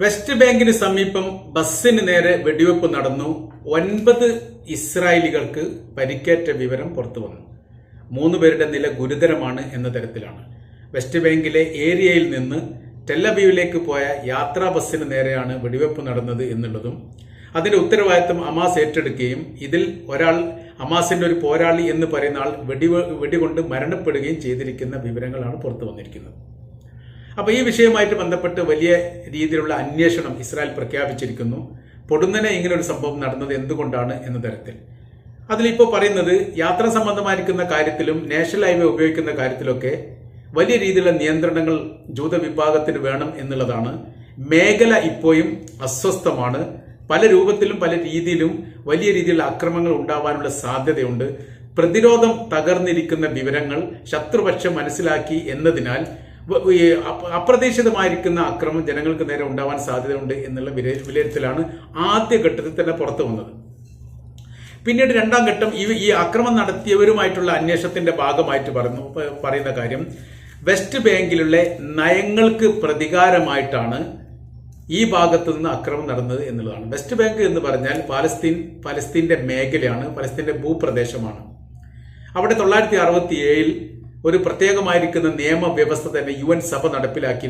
West ബാങ്കിന് സമീപം ബസ്സിന് നേരെ വെടിവെപ്പ് നടന്നു. ഒൻപത് ഇസ്രായേലികൾക്ക് പരിക്കേറ്റ വിവരം പുറത്തു വന്നു. മൂന്ന് പേരുടെ നില ഗുരുതരമാണ് എന്ന തരത്തിലാണ്. വെസ്റ്റ് ബാങ്കിലെ ഏരിയയിൽ നിന്ന് ടെല്ലബീവിലേക്ക് പോയ യാത്രാ ബസ്സിന് നേരെയാണ് വെടിവെപ്പ് നടന്നത് എന്നുള്ളതും അതിന്റെ ഉത്തരവാദിത്തം അമാസ് ഏറ്റെടുക്കുകയും ഇതിൽ ഒരാൾ അമാസിന്റെ ഒരു പോരാളി എന്ന് പറയുന്ന ആൾ വെടി വെടികൊണ്ട് മരണപ്പെടുകയും ചെയ്തിരിക്കുന്ന വിവരങ്ങളാണ് പുറത്തു വന്നിരിക്കുന്നത്. അപ്പോൾ ഈ വിഷയവുമായിട്ട് ബന്ധപ്പെട്ട് വലിയ രീതിയിലുള്ള അന്വേഷണം ഇസ്രായേൽ പ്രഖ്യാപിച്ചിരിക്കുന്നു. പൊടുന്നനെ ഇങ്ങനെ ഒരു സംഭവം നടന്നത് എന്തുകൊണ്ടാണ് എന്ന തരത്തിൽ. അതിലിപ്പോൾ പറയുന്നത് യാത്ര സംബന്ധമായിരിക്കുന്ന കാര്യത്തിലും നാഷണൽ ഹൈവേ ഉപയോഗിക്കുന്ന കാര്യത്തിലൊക്കെ വലിയ രീതിയിലുള്ള നിയന്ത്രണങ്ങൾ ജൂത വിഭാഗത്തിന് വേണം എന്നുള്ളതാണ്. മേഖല ഇപ്പോഴും അസ്വസ്ഥമാണ്. പല രൂപത്തിലും പല രീതിയിലും വലിയ രീതിയിലുള്ള അക്രമങ്ങൾ ഉണ്ടാവാനുള്ള സാധ്യതയുണ്ട്. പ്രതിരോധം തകർന്നിരിക്കുന്ന വിവരങ്ങൾ ശത്രുപക്ഷം മനസ്സിലാക്കി എന്നതിനാൽ അപ്രതീക്ഷിതമായിരിക്കുന്ന അക്രമം ജനങ്ങൾക്ക് നേരെ ഉണ്ടാവാൻ സാധ്യതയുണ്ട് എന്നുള്ള വില- വിലയിരുത്തലാണ് ആദ്യ ഘട്ടത്തിൽ തന്നെ പുറത്തു വന്നത്. പിന്നീട് രണ്ടാം ഘട്ടം ഈ ഈ അക്രമം നടത്തിയവരുമായിട്ടുള്ള അന്വേഷണത്തിന്റെ ഭാഗമായിട്ട് പറഞ്ഞു പറയുന്ന കാര്യം വെസ്റ്റ് ബാങ്കിലുള്ള നയങ്ങൾക്ക് പ്രതികാരമായിട്ടാണ് ഈ ഭാഗത്ത് നിന്ന് അക്രമം നടന്നത് എന്നുള്ളതാണ്. വെസ്റ്റ് ബാങ്ക് എന്ന് പറഞ്ഞാൽ പാലസ്തീൻ പലസ്തീന്റെ മേഖലയാണ് പലസ്തീന്റെ ഭൂപ്രദേശമാണ്. അവിടെ തൊള്ളായിരത്തി അറുപത്തി ഏഴിൽ ഒരു പ്രത്യേകമായിരിക്കുന്ന നിയമവ്യവസ്ഥ തന്നെ യു എൻ സഭ നടപ്പിലാക്കി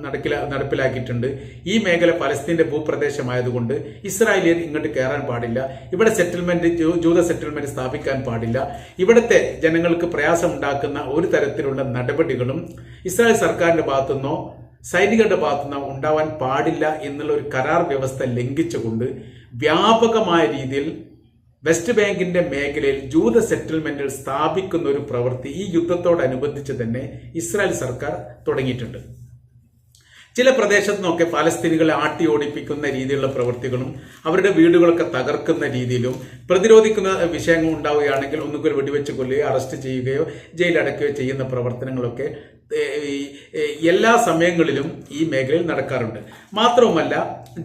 നടക്കില- നടപ്പിലാക്കിയിട്ടുണ്ട്. ഈ മേഖല പലസ്തീന്റെ ഭൂപ്രദേശമായതുകൊണ്ട് ഇസ്രായേലിയർ ഇങ്ങോട്ട് കയറാൻ പാടില്ല. ഇവിടെ സെറ്റിൽമെന്റ് ജൂത സെറ്റിൽമെന്റ് സ്ഥാപിക്കാൻ പാടില്ല. ഇവിടുത്തെ ജനങ്ങൾക്ക് പ്രയാസമുണ്ടാക്കുന്ന ഒരു തരത്തിലുള്ള നടപടികളും ഇസ്രായേൽ സർക്കാരിന്റെ ഭാഗത്തുനിന്നോ സൈനികരുടെ ഭാഗത്തുനിന്നോ ഉണ്ടാവാൻ പാടില്ല എന്നുള്ള ഒരു കരാർ വ്യവസ്ഥ ലംഘിച്ചുകൊണ്ട് വ്യാപകമായ രീതിയിൽ വെസ്റ്റ് ബാങ്കിന്റെ മേഖലയിൽ ജൂത സെറ്റിൽമെന്റുകൾ സ്ഥാപിക്കുന്ന ഒരു പ്രവൃത്തി ഈ യുദ്ധത്തോടനുബന്ധിച്ച് തന്നെ ഇസ്രായേൽ സർക്കാർ തുടങ്ങിയിട്ടുണ്ട്. ചില പ്രദേശത്തു നിന്നൊക്കെ ഫലസ്തീനികളെ ആട്ടി ഓടിപ്പിക്കുന്ന രീതിയിലുള്ള പ്രവൃത്തികളും അവരുടെ വീടുകളൊക്കെ തകർക്കുന്ന രീതിയിലും പ്രതിരോധിക്കുന്ന വിഷയങ്ങൾ ഉണ്ടാവുകയാണെങ്കിൽ ഒന്നുകിൽ വെടിവെച്ച് കൊല്ലുകയോ അറസ്റ്റ് ചെയ്യുകയോ ജയിലടക്കുകയോ ചെയ്യുന്ന പ്രവർത്തനങ്ങളൊക്കെ എല്ലാ സമയങ്ങളിലും ഈ മേഖലയിൽ നടക്കാറുണ്ട്. മാത്രവുമല്ല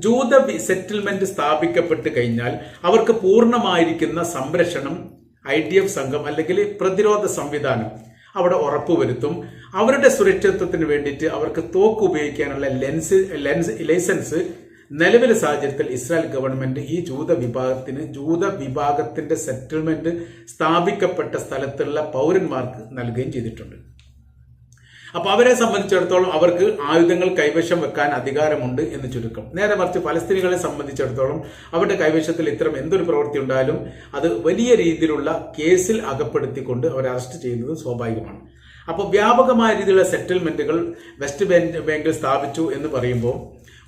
ജൂത സെറ്റിൽമെന്റ് സ്ഥാപിക്കപ്പെട്ട് കഴിഞ്ഞാൽ അവർക്ക് പൂർണമായിരിക്കുന്ന സംരക്ഷണം ഐ ഡി എഫ് സംഘം അല്ലെങ്കിൽ പ്രതിരോധ സംവിധാനം അവിടെ ഉറപ്പുവരുത്തും. അവരുടെ സുരക്ഷിതത്വത്തിന് വേണ്ടിയിട്ട് അവർക്ക് തോക്ക് ഉപയോഗിക്കാനുള്ള ലെൻസ് ലെൻസ് ലൈസൻസ് നിലവിലെ സാഹചര്യത്തിൽ ഇസ്രായേൽ ഗവൺമെന്റ് ഈ ജൂത വിഭാഗത്തിന് ജൂത വിഭാഗത്തിന്റെ സെറ്റിൽമെന്റ് സ്ഥാപിക്കപ്പെട്ട സ്ഥലത്തുള്ള പൗരന്മാർക്ക് നൽകുകയും ചെയ്തിട്ടുണ്ട്. അപ്പൊ അവരെ സംബന്ധിച്ചിടത്തോളം അവർക്ക് ആയുധങ്ങൾ കൈവശം വെക്കാൻ അധികാരമുണ്ട് എന്ന് ചുരുക്കം. നേരെ മറിച്ച് ഫലസ്തീനികളെ സംബന്ധിച്ചിടത്തോളം അവരുടെ കൈവശത്തിൽ ഇത്തരം എന്തൊരു പ്രവൃത്തി ഉണ്ടായാലും അത് വലിയ രീതിയിലുള്ള കേസിൽ അകപ്പെടുത്തിക്കൊണ്ട് അവരെ അറസ്റ്റ് ചെയ്യുന്നത് സ്വാഭാവികമാണ്. അപ്പോൾ വ്യാപകമായ രീതിയിലുള്ള സെറ്റിൽമെന്റുകൾ വെസ്റ്റ് ബാങ്ക് ബാങ്കിൽ സ്ഥാപിച്ചു എന്ന് പറയുമ്പോൾ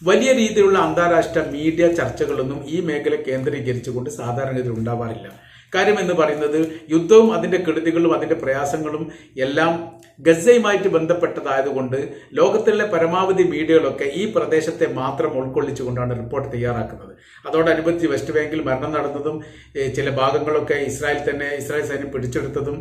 വലിയ രീതിയിലുള്ള അന്താരാഷ്ട്ര മീഡിയ ചർച്ചകളൊന്നും ഈ മേഖല കേന്ദ്രീകരിച്ചുകൊണ്ട് സാധാരണഗതിയിൽ ഉണ്ടാവാറില്ല. കാര്യം എന്ന് പറയുന്നത് യുദ്ധവും അതിന്റെ കെടുതികളും അതിന്റെ പ്രയാസങ്ങളും എല്ലാം ഗസയുമായിട്ട് ബന്ധപ്പെട്ടതായതുകൊണ്ട് ലോകത്തിലെ പരമാവധി മീഡിയകളൊക്കെ ഈ പ്രദേശത്തെ മാത്രം ഉൾക്കൊള്ളിച്ചുകൊണ്ടാണ് റിപ്പോർട്ട് തയ്യാറാക്കുന്നത്. അതോടനുബന്ധിച്ച് വെസ്റ്റ് ബാങ്കിൽ മരണം നടന്നതും ചില ഭാഗങ്ങളൊക്കെ ഇസ്രായേൽ തന്നെ ഇസ്രായേൽ സൈന്യം പിടിച്ചെടുത്തതും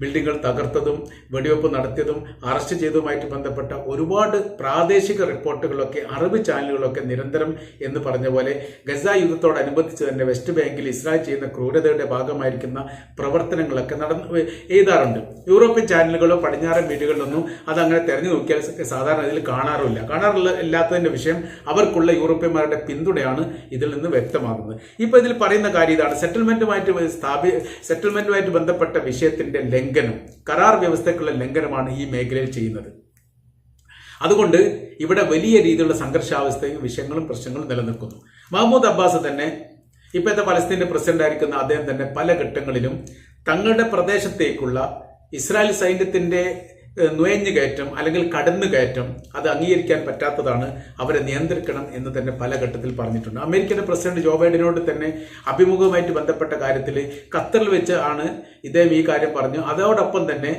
ബിൽഡിങ്ങുകൾ തകർത്തതും വെടിവെപ്പ് നടത്തിയതും അറസ്റ്റ് ചെയ്തതുമായിട്ട് ബന്ധപ്പെട്ട ഒരുപാട് പ്രാദേശിക റിപ്പോർട്ടുകളൊക്കെ അറബ് ചാനലുകളൊക്കെ നിരന്തരം എന്ന് പറഞ്ഞ പോലെ ഗസ യുദ്ധത്തോടനുബന്ധിച്ച് തന്നെ വെസ്റ്റ് ബാങ്കിൽ ഇസ്രായേൽ ചെയ്യുന്ന ക്രൂരതയുടെ ഭാഗമായിരിക്കുന്ന പ്രവർത്തനങ്ങളൊക്കെ നടന്ന് എഴുതാറുണ്ട്. യൂറോപ്യൻ ചാനലുകളോ പടിഞ്ഞാറൻ മീഡിയകളിലൊന്നും അതങ്ങനെ തെരഞ്ഞു നോക്കിയാൽ സാധാരണ ഇതിൽ കാണാറില്ല കാണാറില്ല ഇല്ലാത്തതിന്റെ വിഷയം അവർക്കുള്ള യൂറോപ്യന്മാരുടെ പിന്തുണയാണ് ഇതിൽ നിന്ന് വ്യക്തമാകുന്നത്. ഇപ്പോൾ ഇതിൽ പറയുന്ന കാര്യം ഇതാണ്. സെറ്റിൽമെന്റുമായിട്ട് സ്ഥാപി സെറ്റിൽമെന്റുമായിട്ട് ബന്ധപ്പെട്ട വിഷയത്തിന്റെ ലംഘനം കരാർ വ്യവസ്ഥയ്ക്കുള്ള ലംഘനമാണ് ഈ മേഖലയിൽ ചെയ്യുന്നത്. അതുകൊണ്ട് ഇവിടെ വലിയ രീതിയിലുള്ള സംഘർഷാവസ്ഥയും വിഷയങ്ങളും പ്രശ്നങ്ങളും നിലനിൽക്കുന്നു. മഹമ്മൂദ് അബ്ബാസ് തന്നെ ഇപ്പോഴത്തെ പലസ്തീന്റെ പ്രസിഡന്റ് ആയിരിക്കുന്ന അദ്ദേഹം തന്നെ പല ഘട്ടങ്ങളിലും തങ്ങളുടെ പ്രദേശത്തേക്കുള്ള ഇസ്രായേൽ സൈന്യത്തിന്റെ നുയഞ്ഞു കയറ്റം അല്ലെങ്കിൽ കടന്നു കയറ്റം അത് അംഗീകരിക്കാൻ പറ്റാത്തതാണ് അവരെ നിയന്ത്രിക്കണം എന്ന് തന്നെ പല ഘട്ടത്തിൽ പറഞ്ഞിട്ടുണ്ട്. അമേരിക്കയുടെ പ്രസിഡന്റ് ജോ ബൈഡനോട് തന്നെ അഭിമുഖവുമായിട്ട് ബന്ധപ്പെട്ട കാര്യത്തിൽ ഖത്തറിൽ വെച്ച് ആണ് ഇദ്ദേഹം ഈ കാര്യം പറഞ്ഞു. അതോടൊപ്പം തന്നെ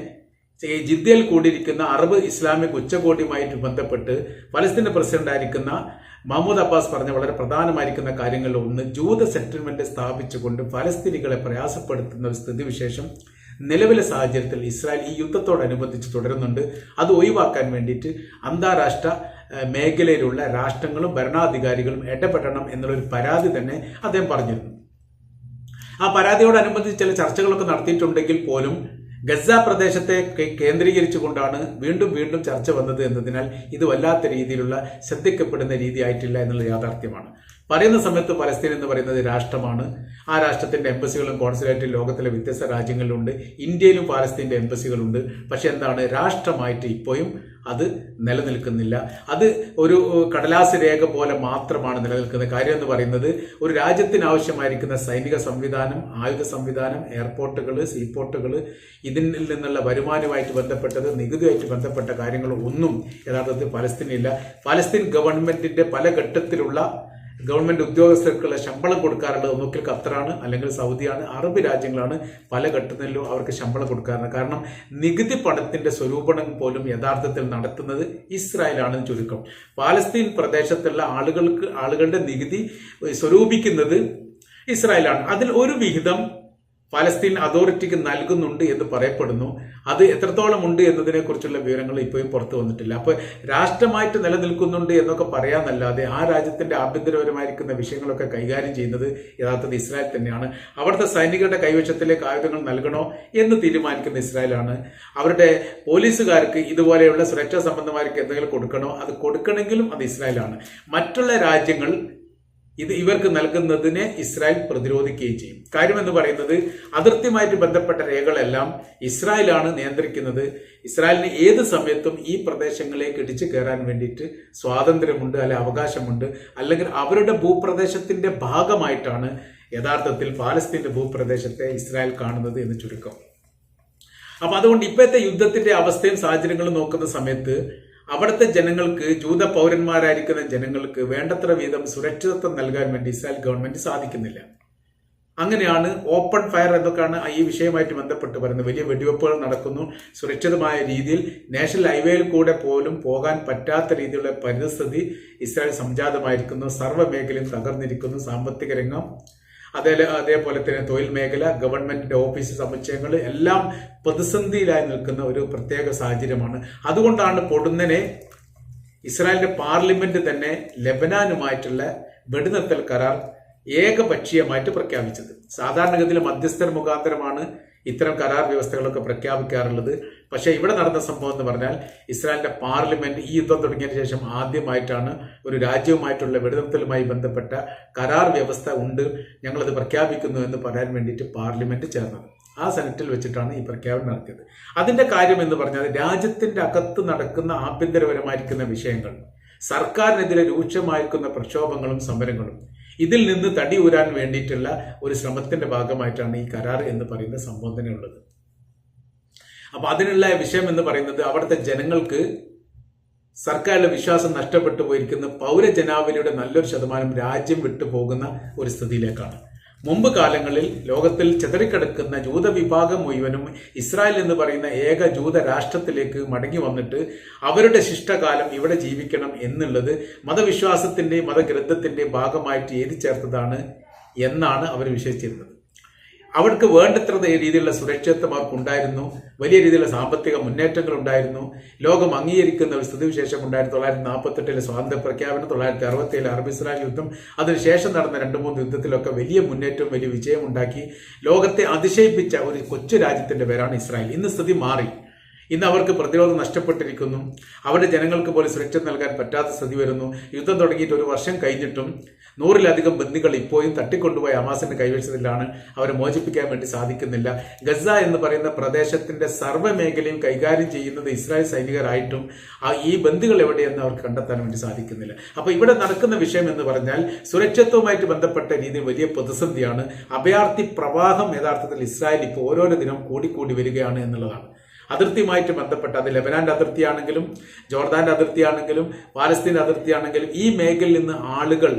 ജിദ്ദയിൽ കൂടിയിരിക്കുന്ന അറബ് ഇസ്ലാമിക് ഉച്ചകോടിയുമായിട്ട് ബന്ധപ്പെട്ട് പലസ്തീൻ പ്രസിഡന്റായിരിക്കുന്ന മഹമ്മൂദ് അബ്ബാസ് പറഞ്ഞ വളരെ പ്രധാനമായിരിക്കുന്ന കാര്യങ്ങളിൽ ഒന്ന് ജൂത സെറ്റിൽമെന്റ് സ്ഥാപിച്ചുകൊണ്ട് ഫലസ്തീനികളെ പ്രയാസപ്പെടുത്തുന്ന ഒരു സ്ഥിതിവിശേഷം നിലവിലെ സാഹചര്യത്തിൽ ഇസ്രായേൽ ഈ യുദ്ധത്തോടനുബന്ധിച്ച് തുടരുന്നുണ്ട്. അത് ഒഴിവാക്കാൻ വേണ്ടിയിട്ട് അന്താരാഷ്ട്ര മേഖലയിലുള്ള രാഷ്ട്രങ്ങളും ഭരണാധികാരികളും ഇടപെടണം എന്നുള്ളൊരു പരാതി തന്നെ അദ്ദേഹം പറഞ്ഞിരുന്നു. ആ പരാതിയോടനുബന്ധിച്ച് ചില ചർച്ചകളൊക്കെ നടത്തിയിട്ടുണ്ടെങ്കിൽ പോലും ഗസ പ്രദേശത്തെ കേന്ദ്രീകരിച്ചുകൊണ്ടാണ് വീണ്ടും വീണ്ടും ചർച്ച വന്നത് എന്നതിനാൽ ഇത് വല്ലാത്ത രീതിയിലുള്ള ശ്രദ്ധിക്കപ്പെടുന്ന രീതിയായിട്ടില്ല എന്നുള്ള യാഥാർത്ഥ്യമാണ്. പറയുന്ന സമയത്ത് പലസ്തീൻ എന്ന് പറയുന്നത് രാഷ്ട്രമാണ്. ആ രാഷ്ട്രത്തിന്റെ എംബസികളും കോൺസുലേറ്റും ലോകത്തിലെ വ്യത്യസ്ത രാജ്യങ്ങളിലുണ്ട്. ഇന്ത്യയിലും പാലസ്തീന്റെ എംബസികളുണ്ട്. പക്ഷെ എന്താണ്? രാഷ്ട്രമായിട്ട് ഇപ്പോഴും അത് നിലനിൽക്കുന്നില്ല. അത് ഒരു കടലാസ് രേഖ പോലെ മാത്രമാണ് നിലനിൽക്കുന്നത് കാര്യം എന്ന് പറയുന്നത്. ഒരു രാജ്യത്തിന് ആവശ്യമായിരിക്കുന്ന സൈനിക സംവിധാനം ആയുധ സംവിധാനം എയർപോർട്ടുകൾ സീപോർട്ടുകൾ ഇതിൽ നിന്നുള്ള വരുമാനവുമായിട്ട് ബന്ധപ്പെട്ടത് നികുതിയുമായിട്ട് ബന്ധപ്പെട്ട കാര്യങ്ങൾ ഒന്നും യഥാർത്ഥത്തിൽ പലസ്തീനില്ല പലസ്തീൻ ഗവൺമെന്റിന്റെ പല ഘട്ടത്തിലുള്ള ഗവൺമെന്റ് ഉദ്യോഗസ്ഥർക്കുള്ള ശമ്പളം കൊടുക്കാറുള്ളത് ഒന്നുകിൽ ഖത്തറാണ് അല്ലെങ്കിൽ സൗദിയാണ് അറബ് രാജ്യങ്ങളാണ് പല ഘട്ടങ്ങളിലും അവർക്ക് ശമ്പളം കൊടുക്കാറുണ്ട് കാരണം നികുതി പണത്തിന്റെ സ്വരൂപണം പോലും യഥാർത്ഥത്തിൽ നടത്തുന്നത് ഇസ്രായേലാണെന്ന് ചുരുക്കം. പാലസ്തീൻ പ്രദേശത്തുള്ള ആളുകൾക്ക് ആളുകളുടെ നികുതി സ്വരൂപിക്കുന്നത് ഇസ്രായേലാണ്. അതിൽ ഒരു വിഹിതം ഫലസ്തീൻ അതോറിറ്റിക്ക് നൽകുന്നുണ്ട് എന്ന് പറയപ്പെടുന്നു. അത് എത്രത്തോളം ഉണ്ട് എന്നതിനെ കുറിച്ചുള്ള വിവരങ്ങൾ ഇപ്പോഴും പുറത്തു വന്നിട്ടില്ല. അപ്പോൾ രാഷ്ട്രമായിട്ട് നിലനിൽക്കുന്നുണ്ട് എന്നൊക്കെ പറയാന്നല്ലാതെ ആ രാജ്യത്തിന്റെ ആഭ്യന്തരപരമായിരിക്കുന്ന വിഷയങ്ങളൊക്കെ കൈകാര്യം ചെയ്യുന്നത് യഥാർത്ഥത്തിൽ ഇസ്രായേൽ തന്നെയാണ്. അവിടുത്തെ സൈനികരുടെ കൈവശത്തിലേക്ക് ആയുധങ്ങൾ നൽകണോ എന്ന് തീരുമാനിക്കുന്ന ഇസ്രായേലാണ്. അവരുടെ പോലീസുകാർക്ക് ഇതുപോലെയുള്ള സുരക്ഷാ സംബന്ധമാർക്ക് എന്തെങ്കിലും കൊടുക്കണോ? അത് കൊടുക്കണമെങ്കിലും അത് ഇസ്രായേലാണ്. മറ്റുള്ള രാജ്യങ്ങൾ ഇത് ഇവർക്ക് നൽകുന്നതിനെ ഇസ്രായേൽ പ്രതിരോധിക്കുകയും ചെയ്യും. കാര്യം എന്ന് പറയുന്നത് അതിർത്തിയുമായിട്ട് ബന്ധപ്പെട്ട രേഖകളെല്ലാം ഇസ്രായേലാണ് നിയന്ത്രിക്കുന്നത്. ഇസ്രായേലിന് ഏത് സമയത്തും ഈ പ്രദേശങ്ങളിലേക്ക് ഇടിച്ചു കയറാൻ വേണ്ടിയിട്ട് സ്വാതന്ത്ര്യമുണ്ട് അല്ലെ അവകാശമുണ്ട്. അല്ലെങ്കിൽ അവരുടെ ഭൂപ്രദേശത്തിന്റെ ഭാഗമായിട്ടാണ് യഥാർത്ഥത്തിൽ പാലസ്തീന്റെ ഭൂപ്രദേശത്തെ ഇസ്രായേൽ കാണുന്നത് എന്ന് ചുരുക്കം. അപ്പൊ അതുകൊണ്ട് ഇപ്പോഴത്തെ യുദ്ധത്തിന്റെ അവസ്ഥയും സാഹചര്യങ്ങളും നോക്കുന്ന സമയത്ത് അവിടുത്തെ ജനങ്ങൾക്ക് ജൂത പൗരന്മാരായിരിക്കുന്ന ജനങ്ങൾക്ക് വേണ്ടത്ര വീതം സുരക്ഷിതത്വം നൽകാൻ വേണ്ടി ഇസ്രായേൽ ഗവൺമെന്റ് സാധിക്കുന്നില്ല. അങ്ങനെയാണ് ഓപ്പൺ ഫയർ എന്നൊക്കെയാണ് ഈ വിഷയമായിട്ട് ബന്ധപ്പെട്ട് പറയുന്നത്. വലിയ വെടിവെപ്പുകൾ നടക്കുന്നു. സുരക്ഷിതമായ രീതിയിൽ നാഷണൽ ഹൈവേയിൽ കൂടെ പോലും പോകാൻ പറ്റാത്ത രീതിയിലുള്ള പരിസ്ഥിതി ഇസ്രായേൽ സംജാതമായിരിക്കുന്നു. സർവ മേഖലയും തകർന്നിരിക്കുന്നു. സാമ്പത്തിക രംഗം അതേ അതേപോലെ തന്നെ തൊഴിൽ മേഖല ഗവൺമെന്റിന്റെ ഓഫീസ് സമുച്ചയങ്ങൾ എല്ലാം പ്രതിസന്ധിയിലായി നിൽക്കുന്ന ഒരു പ്രത്യേക സാഹചര്യമാണ്. അതുകൊണ്ടാണ് പൊടുന്നനെ ഇസ്രായേലിന്റെ പാർലമെന്റ് തന്നെ ലെബനാനുമായിട്ടുള്ള വെടിനിർത്തൽ കരാർ ഏകപക്ഷീയമായിട്ട് പ്രഖ്യാപിച്ചത്. സാധാരണഗതിയിൽ മധ്യസ്ഥർ മുഖാന്തരമാണ് ഇത്തരം കരാർ വ്യവസ്ഥകളൊക്കെ പ്രഖ്യാപിക്കാറുള്ളത്. പക്ഷേ ഇവിടെ നടന്ന സംഭവം എന്ന് പറഞ്ഞാൽ ഇസ്രായേലിന്റെ പാർലമെന്റ് ഈ യുദ്ധം തുടങ്ങിയതിനു ശേഷം ആദ്യമായിട്ടാണ് ഒരു രാജ്യവുമായിട്ടുള്ള വെടിനിർത്തലുമായി ബന്ധപ്പെട്ട കരാർ വ്യവസ്ഥ ഉണ്ട്. ഞങ്ങളത് പ്രഖ്യാപിക്കുന്നു എന്ന് പറയാൻ വേണ്ടിയിട്ട് പാർലമെന്റ് ചേർന്നത്. ആ സെനറ്റിൽ വെച്ചിട്ടാണ് ഈ പ്രഖ്യാപനം നടത്തിയത്. അതിന്റെ കാര്യം എന്ന് പറഞ്ഞാൽ രാജ്യത്തിന്റെ അകത്ത് നടക്കുന്ന ആഭ്യന്തരപരമായിരിക്കുന്ന വിഷയങ്ങൾ സർക്കാരിനെതിരെ രൂക്ഷമായിരിക്കുന്ന പ്രക്ഷോഭങ്ങളും സമരങ്ങളും ഇതിൽ നിന്ന് തടി ഊരാൻ വേണ്ടിയിട്ടുള്ള ഒരു ശ്രമത്തിന്റെ ഭാഗമായിട്ടാണ് ഈ കരാർ എന്ന് പറയുന്ന ഉള്ളത്. അപ്പൊ അതിനുള്ള വിഷയം എന്ന് പറയുന്നത് അവിടുത്തെ ജനങ്ങൾക്ക് സർക്കാരിന്റെ വിശ്വാസം നഷ്ടപ്പെട്ടു പോയിരിക്കുന്ന പൗരജനാവലിയുടെ നല്ലൊരു ശതമാനം രാജ്യം വിട്ടു പോകുന്ന ഒരു സ്ഥിതിയിലേക്കാണ്. മുമ്പ് കാലങ്ങളിൽ ലോകത്തിൽ ചിതറിക്കിടക്കുന്ന ജൂത വിഭാഗം മുഴുവനും ഇസ്രായേൽ എന്ന് പറയുന്ന ഏക ജൂത രാഷ്ട്രത്തിലേക്ക് മടങ്ങി വന്നിട്ട് അവരുടെ ശിഷ്ടകാലം ഇവിടെ ജീവിക്കണം എന്നുള്ളത് മതവിശ്വാസത്തിന്റെ മതഗ്രന്ഥത്തിന്റെ ഭാഗമായിട്ട് എഴുതി ചേർത്തതാണ് എന്നാണ് അവർ വിശ്വസിച്ചിരുന്നത് അവർക്ക് വേണ്ടത്ര രീതിയിലുള്ള സുരക്ഷിതത്വം അവർക്കുണ്ടായിരുന്നു. വലിയ രീതിയിലുള്ള സാമ്പത്തിക മുന്നേറ്റങ്ങൾ ഉണ്ടായിരുന്നു ലോകം അംഗീകരിക്കുന്ന ഒരു സ്ഥിതിവിശേഷം ഉണ്ടായിരുന്നു. തൊള്ളായിരത്തി നാൽപ്പത്തെട്ടിലെ സ്വാതന്ത്ര്യ പ്രഖ്യാപനം തൊള്ളായിരത്തി അറുപത്തിയേഴ് അറബ് ഇസ്രായേൽ യുദ്ധം അതിനുശേഷം നടന്ന രണ്ട് മൂന്ന് യുദ്ധത്തിലൊക്കെ വലിയ മുന്നേറ്റവും വലിയ വിജയം ഉണ്ടാക്കി. ലോകത്തെ അതിശയിപ്പിച്ച ഒരു കൊച്ചു രാജ്യത്തിന്റെ പേരാണ് ഇസ്രായേൽ. ഇന്ന് സ്ഥിതി മാറി. ഇന്ന് അവർക്ക് പ്രതിരോധം നഷ്ടപ്പെട്ടിരിക്കുന്നു. അവരുടെ ജനങ്ങൾക്ക് പോലും സുരക്ഷ നൽകാൻ പറ്റാത്ത സ്ഥിതി വരുന്നു. യുദ്ധം തുടങ്ങിയിട്ട് ഒരു വർഷം കഴിഞ്ഞിട്ടും നൂറിലധികം ബന്ദികൾ ഇപ്പോഴും തട്ടിക്കൊണ്ടുപോയ അമാസിന്റെ കൈവശത്തിലാണ് അവരെ മോചിപ്പിക്കാൻ വേണ്ടി സാധിക്കുന്നില്ല. ഗസ എന്ന് പറയുന്ന പ്രദേശത്തിന്റെ സർവ മേഖലയും കൈകാര്യം ചെയ്യുന്നത് ഇസ്രായേൽ സൈനികരായിട്ടും ഈ ബന്ദികൾ എവിടെയെന്ന് അവർക്ക് കണ്ടെത്താൻ വേണ്ടി സാധിക്കുന്നില്ല. അപ്പൊ ഇവിടെ നടക്കുന്ന വിഷയം എന്ന് പറഞ്ഞാൽ സുരക്ഷിതത്വവുമായിട്ട് ബന്ധപ്പെട്ട രീതി വലിയ പ്രതിസന്ധിയാണ്. അഭയാർത്ഥി പ്രവാഹം യഥാർത്ഥത്തിൽ ഇസ്രായേൽ ഇപ്പോൾ ഓരോരോ ദിനം കൂടിക്കൂടി വരികയാണ് എന്നുള്ളതാണ്. അതിർത്തിയുമായിട്ട് ബന്ധപ്പെട്ട് അത് ലെബനാന്റെ അതിർത്തിയാണെങ്കിലും ജോർദാന്റെ അതിർത്തിയാണെങ്കിലും പാലസ്തീന്റെ അതിർത്തിയാണെങ്കിലും ഈ മേഖലയിൽ നിന്ന് ആളുകൾ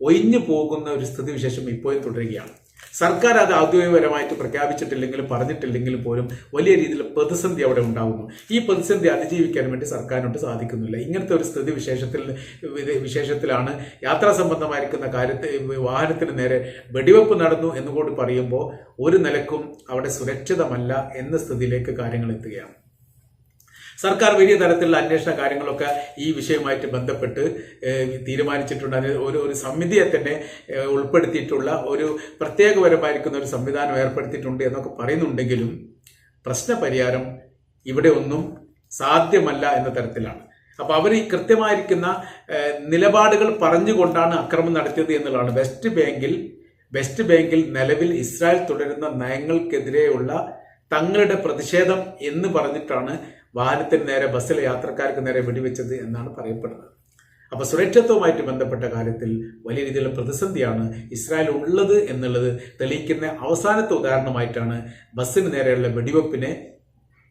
ഒഴിഞ്ഞു പോകുന്ന ഒരു സ്ഥിതിവിശേഷം ഇപ്പോഴും തുടരുകയാണ്. സർക്കാർ അത് ഔദ്യോഗികപരമായിട്ട് പ്രഖ്യാപിച്ചിട്ടില്ലെങ്കിലും പറഞ്ഞിട്ടില്ലെങ്കിലും പോലും വലിയ രീതിയിൽ പ്രതിസന്ധി അവിടെ ഉണ്ടാകുന്നു ഈ പ്രതിസന്ധി അതിജീവിക്കാൻ വേണ്ടി സർക്കാരിനോട് സാധിക്കുന്നില്ല. ഇങ്ങനത്തെ ഒരു സ്ഥിതി വിശേഷത്തിൽ വിശേഷത്തിലാണ് യാത്രാ സംബന്ധമായിരിക്കുന്ന കാര്യത്തെ വാഹനത്തിന് നേരെ വെടിവെപ്പ് നടന്നു എന്നുകൂടി പറയുമ്പോൾ ഒരു നിലക്കും അവിടെ സുരക്ഷിതമല്ല എന്ന സ്ഥിതിയിലേക്ക് കാര്യങ്ങൾ എത്തുകയാണ്. സർക്കാർ വലിയ തരത്തിലുള്ള അന്വേഷണ കാര്യങ്ങളൊക്കെ ഈ വിഷയവുമായിട്ട് ബന്ധപ്പെട്ട് തീരുമാനിച്ചിട്ടുണ്ട്. അതിന് ഒരു ഒരു സമിതിയെ തന്നെ ഉൾപ്പെടുത്തിയിട്ടുള്ള ഒരു പ്രത്യേകപരമായിരിക്കുന്ന ഒരു സംവിധാനം ഏർപ്പെടുത്തിയിട്ടുണ്ട് എന്നൊക്കെ പറയുന്നുണ്ടെങ്കിലും പ്രശ്നപരിഹാരം ഇവിടെ ഒന്നും സാധ്യമല്ല എന്ന തരത്തിലാണ്. അപ്പൊ അവർ ഈ കൃത്യമായിരിക്കുന്ന നിലപാടുകൾ പറഞ്ഞുകൊണ്ടാണ് അക്രമം നടത്തിയത് എന്നുള്ളതാണ്. വെസ്റ്റ് ബാങ്കിൽ വെസ്റ്റ് ബാങ്കിൽ നിലവിൽ ഇസ്രായേൽ തുടരുന്ന നയങ്ങൾക്കെതിരെയുള്ള തങ്ങളുടെ പ്രതിഷേധം എന്ന് പറഞ്ഞിട്ടാണ് വാഹനത്തിന് നേരെ ബസ്സിലെ യാത്രക്കാർക്ക് നേരെ വെടിവെച്ചത് എന്നാണ് പറയപ്പെടുന്നത്. അപ്പൊ സുരക്ഷിതത്വവുമായിട്ട് ബന്ധപ്പെട്ട കാര്യത്തിൽ വലിയ രീതിയിലുള്ള പ്രതിസന്ധിയാണ് ഇസ്രായേൽ ഉള്ളത് എന്നുള്ളത് തെളിയിക്കുന്ന അവസാനത്തെ ഉദാഹരണമായിട്ടാണ് ബസ്സിന് നേരെയുള്ള വെടിവെപ്പിനെ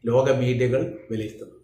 ലോക മീഡിയകൾ വിലയിരുത്തുന്നത്.